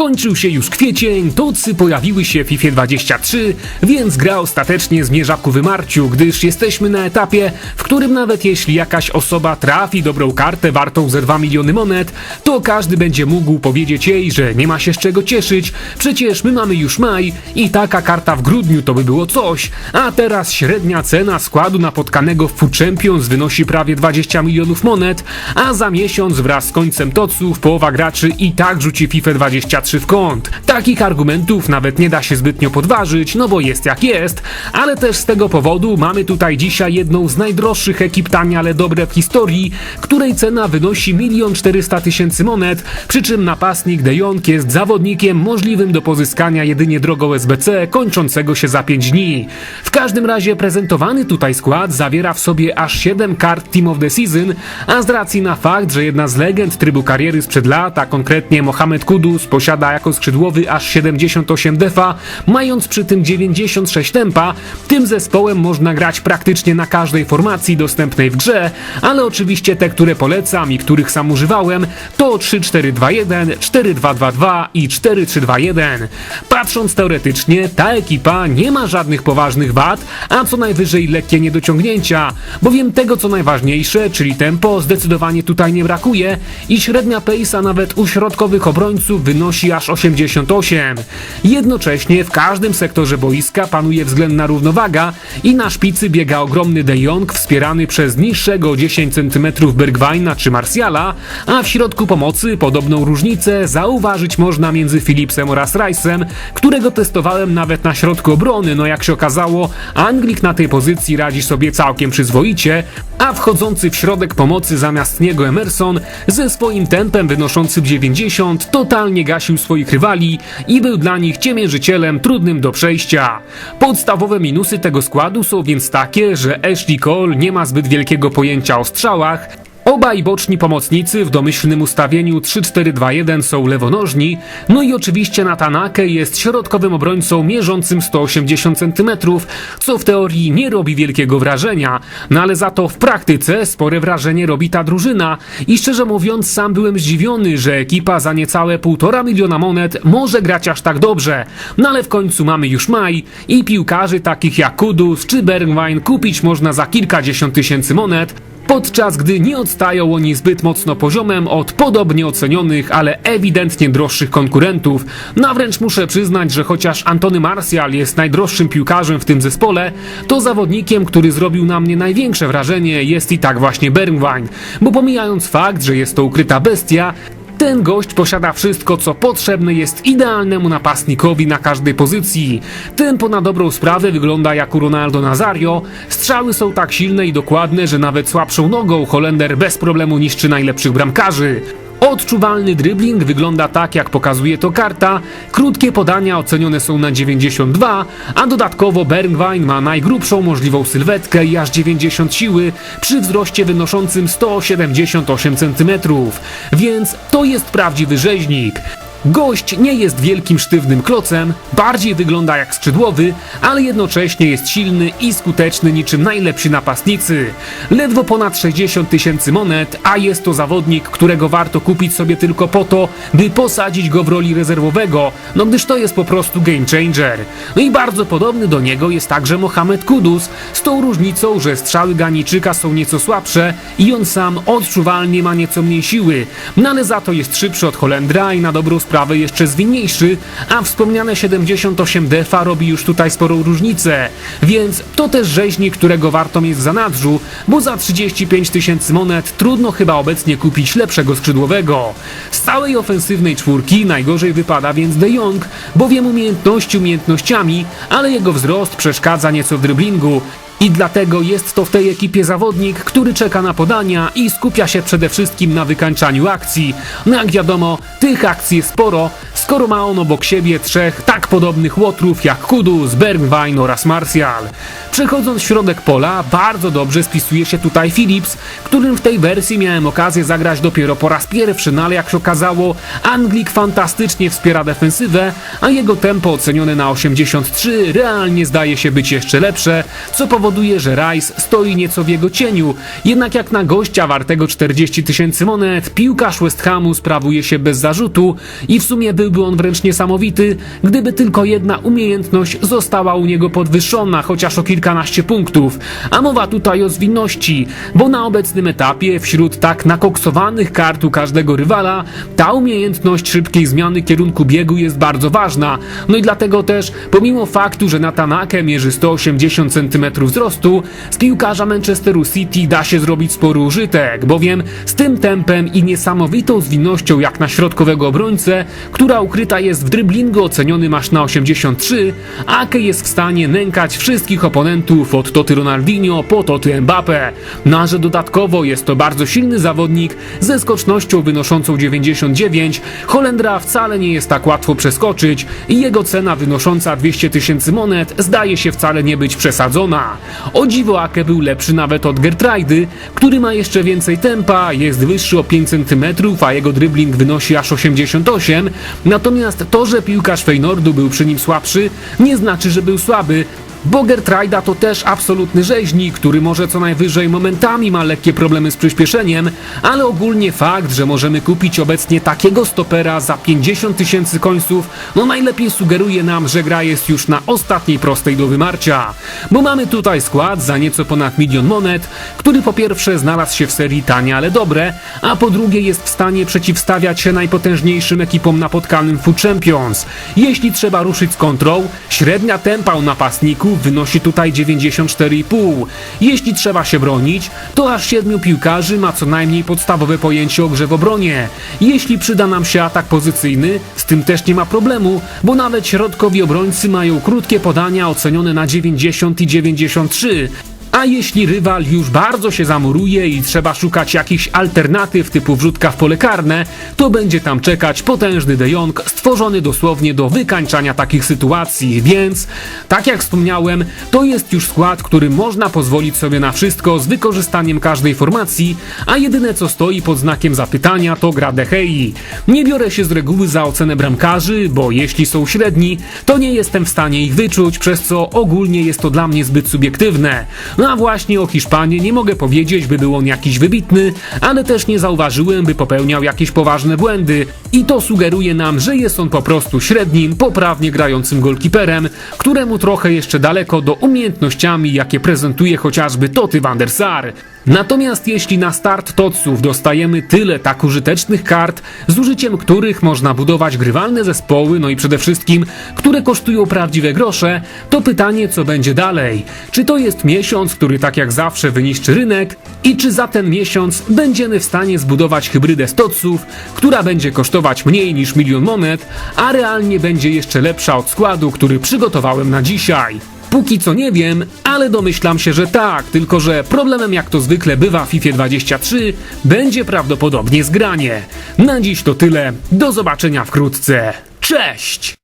Kończył się już kwiecień, tocy pojawiły się w FIFA 23, więc gra ostatecznie zmierza ku wymarciu, gdyż jesteśmy na etapie, w którym nawet jeśli jakaś osoba trafi dobrą kartę wartą ze 2 miliony monet, to każdy będzie mógł powiedzieć jej, że nie ma się z czego cieszyć, przecież my mamy już maj i taka karta w grudniu to by było coś, a teraz średnia cena składu napotkanego w Food Champions wynosi prawie 20 milionów monet, a za miesiąc wraz z końcem toców połowa graczy i tak rzuci FIFA 23 w kąt. Takich argumentów nawet nie da się zbytnio podważyć, no bo jest jak jest, ale też z tego powodu mamy tutaj dzisiaj jedną z najdroższych ekip tanie, ale dobre w historii, której cena wynosi 1 400 tysięcy monet, przy czym napastnik De Jong jest zawodnikiem możliwym do pozyskania jedynie drogą SBC kończącego się za 5 dni. W każdym razie prezentowany tutaj skład zawiera w sobie aż 7 kart Team of the Season, a z racji na fakt, że jedna z legend trybu kariery sprzed lat, a konkretnie Mohamed Kudus posiada jako skrzydłowy aż 78 defa, mając przy tym 96 tempa, tym zespołem można grać praktycznie na każdej formacji dostępnej w grze, ale oczywiście te, które polecam i których sam używałem, to 3-4-2-1, 4-2-2-2 i 4-3-2-1. Patrząc teoretycznie, ta ekipa nie ma żadnych poważnych wad, a co najwyżej lekkie niedociągnięcia, bowiem tego co najważniejsze, czyli tempo, zdecydowanie tutaj nie brakuje i średnia pace'a nawet u środkowych obrońców wynosi aż 88. Jednocześnie w każdym sektorze boiska panuje względna równowaga i na szpicy biega ogromny De Jong wspierany przez niższego o 10 cm Bergwajna czy Marsjala, a w środku pomocy podobną różnicę zauważyć można między Philipsem oraz Rice'em, którego testowałem nawet na środku obrony, no jak się okazało, Anglik na tej pozycji radzi sobie całkiem przyzwoicie, a wchodzący w środek pomocy zamiast niego Emerson ze swoim tempem wynoszącym 90 totalnie swoich rywali i był dla nich ciemiężycielem trudnym do przejścia. Podstawowe minusy tego składu są więc takie, że Ashley Cole nie ma zbyt wielkiego pojęcia o strzałach, Obaj boczni pomocnicy w domyślnym ustawieniu 3-4-2-1 są lewonożni, no i oczywiście Natanake jest środkowym obrońcą mierzącym 180 cm, co w teorii nie robi wielkiego wrażenia, no ale za to w praktyce spore wrażenie robi ta drużyna i szczerze mówiąc sam byłem zdziwiony, że ekipa za niecałe 1,5 miliona monet może grać aż tak dobrze, no ale w końcu mamy już maj i piłkarzy takich jak Kudus czy Bergwijn kupić można za kilkadziesiąt tysięcy monet, podczas gdy nie odstają oni zbyt mocno poziomem od podobnie ocenionych, ale ewidentnie droższych konkurentów. No wręcz muszę przyznać, że chociaż Antony Martial jest najdroższym piłkarzem w tym zespole, to zawodnikiem, który zrobił na mnie największe wrażenie jest i tak właśnie Bergwijn, bo pomijając fakt, że jest to ukryta bestia, ten gość posiada wszystko, co potrzebne jest idealnemu napastnikowi na każdej pozycji. Tempo na dobrą sprawę wygląda jak u Ronaldo Nazario. Strzały są tak silne i dokładne, że nawet słabszą nogą Holender bez problemu niszczy najlepszych bramkarzy. Odczuwalny dribbling wygląda tak, jak pokazuje to karta. Krótkie podania ocenione są na 92, a dodatkowo Bergwijn ma najgrubszą możliwą sylwetkę i aż 90 siły przy wzroście wynoszącym 178 cm. Więc to jest prawdziwy rzeźnik. Gość nie jest wielkim sztywnym klocem, bardziej wygląda jak skrzydłowy, ale jednocześnie jest silny i skuteczny niczym najlepsi napastnicy. Ledwo ponad 60 tysięcy monet, a jest to zawodnik, którego warto kupić sobie tylko po to, by posadzić go w roli rezerwowego, no gdyż to jest po prostu game changer. No i bardzo podobny do niego jest także Mohamed Kudus, z tą różnicą, że strzały Ganiczyka są nieco słabsze i on sam odczuwalnie ma nieco mniej siły, no ale za to jest szybszy od Holendra i na dobrą sprawę jeszcze zwinniejszy, a wspomniane 78 defa robi już tutaj sporą różnicę. Więc to też rzeźnik, którego warto mieć w zanadrzu, bo za 35 tysięcy monet trudno chyba obecnie kupić lepszego skrzydłowego. Z całej ofensywnej czwórki najgorzej wypada więc De Jong, bowiem umiejętności umiejętnościami, ale jego wzrost przeszkadza nieco w dryblingu. I dlatego jest to w tej ekipie zawodnik, który czeka na podania i skupia się przede wszystkim na wykańczaniu akcji. No jak wiadomo, tych akcji jest sporo, skoro ma on obok siebie trzech tak podobnych łotrów jak Kudus, Bergwijn oraz Martial. Przechodząc w środek pola, bardzo dobrze spisuje się tutaj Phillips, którym w tej wersji miałem okazję zagrać dopiero po raz pierwszy, no ale jak się okazało, Anglik fantastycznie wspiera defensywę, a jego tempo ocenione na 83 realnie zdaje się być jeszcze lepsze, co powoduje, że Rice stoi nieco w jego cieniu. Jednak jak na gościa wartego 40 tysięcy monet, piłkarz West Hamu sprawuje się bez zarzutu i w sumie byłby byłby on wręcz niesamowity, gdyby tylko jedna umiejętność została u niego podwyższona, chociaż o kilkanaście punktów. A mowa tutaj o zwinności, bo na obecnym etapie wśród tak nakoksowanych kart u każdego rywala ta umiejętność szybkiej zmiany kierunku biegu jest bardzo ważna. No i dlatego też, pomimo faktu, że Natanake mierzy 180 cm wzrostu, z piłkarza Manchesteru City da się zrobić spory użytek, bowiem z tym tempem i niesamowitą zwinnością jak na środkowego obrońcę, która ukryta jest w dryblingu ocenionym aż na 83, Ake jest w stanie nękać wszystkich oponentów od Toty Ronaldinho po Toty Mbappe. No a że dodatkowo jest to bardzo silny zawodnik ze skocznością wynoszącą 99, Holendra wcale nie jest tak łatwo przeskoczyć i jego cena wynosząca 200 tysięcy monet zdaje się wcale nie być przesadzona. O dziwo Ake był lepszy nawet od Gertrajdy, który ma jeszcze więcej tempa, jest wyższy o 5 cm, a jego dribbling wynosi aż 88, natomiast to, że piłkarz Feynordu był przy nim słabszy, nie znaczy, że był słaby, bo Gertrajda to też absolutny rzeźnik, który może co najwyżej momentami ma lekkie problemy z przyspieszeniem, ale ogólnie fakt, że możemy kupić obecnie takiego stopera za 50 tysięcy końców, no najlepiej sugeruje nam, że gra jest już na ostatniej prostej do wymarcia. Bo mamy tutaj skład za nieco ponad milion monet, który po pierwsze znalazł się w serii tanie, ale dobre, a po drugie jest w stanie przeciwstawiać się najpotężniejszym ekipom napotkanym w Food Champions. Jeśli trzeba ruszyć z kontrą, średnia tempa u napastników wynosi tutaj 94,5. Jeśli trzeba się bronić, to aż siedmiu piłkarzy ma co najmniej podstawowe pojęcie o grze w obronie. Jeśli przyda nam się atak pozycyjny, z tym też nie ma problemu, bo nawet środkowi obrońcy mają krótkie podania ocenione na 90 i 93. A jeśli rywal już bardzo się zamuruje i trzeba szukać jakichś alternatyw typu wrzutka w pole karne, to będzie tam czekać potężny De Jong stworzony dosłownie do wykańczania takich sytuacji, więc tak jak wspomniałem, to jest już skład, który można pozwolić sobie na wszystko z wykorzystaniem każdej formacji, a jedyne co stoi pod znakiem zapytania to gra De Gei. Nie biorę się z reguły za ocenę bramkarzy, bo jeśli są średni, to nie jestem w stanie ich wyczuć, przez co ogólnie jest to dla mnie zbyt subiektywne. No a właśnie o Hiszpanii nie mogę powiedzieć, by był on jakiś wybitny, ale też nie zauważyłem, by popełniał jakieś poważne błędy. I to sugeruje nam, że jest on po prostu średnim, poprawnie grającym golkiperem, któremu trochę jeszcze daleko do umiejętnościami, jakie prezentuje chociażby Toty van der Sar. Natomiast jeśli na start toców dostajemy tyle tak użytecznych kart, z użyciem których można budować grywalne zespoły, no i przede wszystkim, które kosztują prawdziwe grosze, to pytanie, co będzie dalej. Czy to jest miesiąc, który tak jak zawsze wyniszczy rynek i czy za ten miesiąc będziemy w stanie zbudować hybrydę stoców, która będzie kosztować mniej niż milion monet, a realnie będzie jeszcze lepsza od składu, który przygotowałem na dzisiaj. Póki co nie wiem, ale domyślam się, że tak, tylko że problemem jak to zwykle bywa w FIFA 23 będzie prawdopodobnie zgranie. Na dziś to tyle, do zobaczenia wkrótce. Cześć!